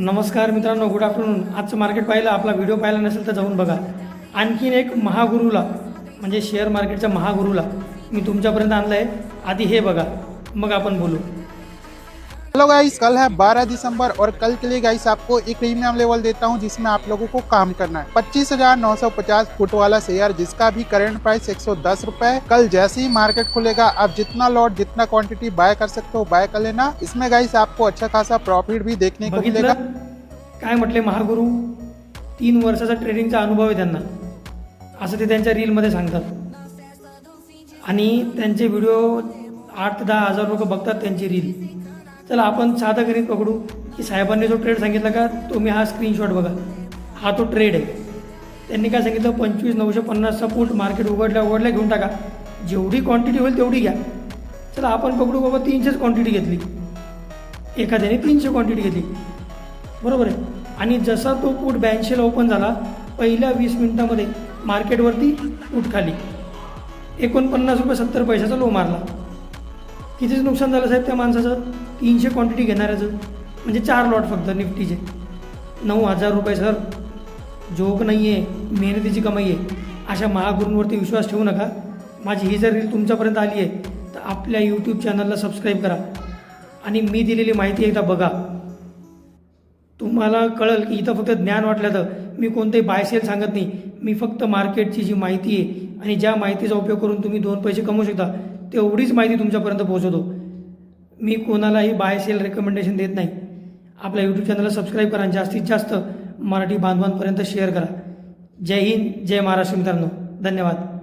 नमस्कार मित्रांनो good afternoon आजचं मार्केट पाहिलं आपला व्हिडिओ पाहिला नसेल तर जाऊन बघा. आणखीन एक महागुरूला म्हणजे शेअर मार्केटच्या महागुरुला मी तुमच्यापर्यंत आणलं आहे आधी हे बघा. मग आपण बोलू. हेलो गाइस कल है 12 दिसंबर और कल के लिए गाइस आपको एक प्रीमियम लेवल देता हूँ जिसमें आप लोगों को काम करना है। पच्चीस फुट वाला शेयर जिसका भी करंट प्राइस एक सौ कल जैसे ही मार्केट खुलेगा आप जितना लॉट जितना क्वांटिटी बाय कर सकते हो बाय कर लेना। इसमें गाइस आपको अच्छा खासा प्रॉफिट भी देखने को मिलेगा। काय म्हटले महागुरु? तीन वर्षाचा ट्रेडिंगचा अनुभव आहे त्यांना. असं ते त्यांच्या रीलमध्ये सांगतात. आणि त्यांचे व्हिडिओ आठ ते दहा हज़ार लोक बघतात त्यांची रील चला आपण साधं गणित पकडू. की साहेबांनी जो ट्रेड सांगितला का तुम्ही हा स्क्रीनशॉट बघा. हा तो ट्रेड आहे. त्यांनी काय सांगितलं? पंचवीस नऊशे पन्नासचा फूट मार्केट उघडल्या उघडल्या घेऊन टाका. जेवढी क्वांटिटी होईल तेवढी घ्या. चला आपण पकडू बाबा तीनशेच क्वांटिटी घेतली. एखाद्याने तीनशे क्वांटिटी घेतली. बरोबर आहे? आणि जसा तो पूट ब्याऐंशीला ओपन झाला पहिल्या वीस मिनिटामध्ये मार्केटवरती पूट खाली. एकोणपन्नास रुपये सत्तर पैशाचा लो मारला. कितीच नुकसान झालं साहेब त्या माणसाचं? तीनशे क्वांटिटी घेणाऱ्याचं. म्हणजे चार लॉट फक्त निफ्टीचे. नऊ हजार रुपये सर जोक नाही आहे मेहनतीची कमाई आहे. अशा महागुरूंवरती विश्वास ठेवू नका. माझी ही जर रील तुमच्यापर्यंत आली आहे तर आपल्या यूट्यूब चॅनलला सबस्क्राईब करा. आणि मी दिलेली माहिती एकदा बघा. तुम्हाला कळल की इथं फक्त ज्ञान वाटलं तर मी कोणतेही बायसेल सांगत नाही. मी फक्त मार्केटची जी माहिती आहे आणि ज्या माहितीचा उपयोग करून तुम्ही दोन पैसे कमवू शकता तेवढीच माहिती तुमच्यापर्यंत पोहोचवतो. मी कोणालाही बायसेल रेकमेंडेशन देत नाही. आपल्या यूट्यूब चॅनलला सबस्क्राईब करा आणि जास्तीत जास्त मराठी बांधवांपर्यंत शेअर करा. जय हिंद जय महाराष्ट्र मित्रांनो. धन्यवाद.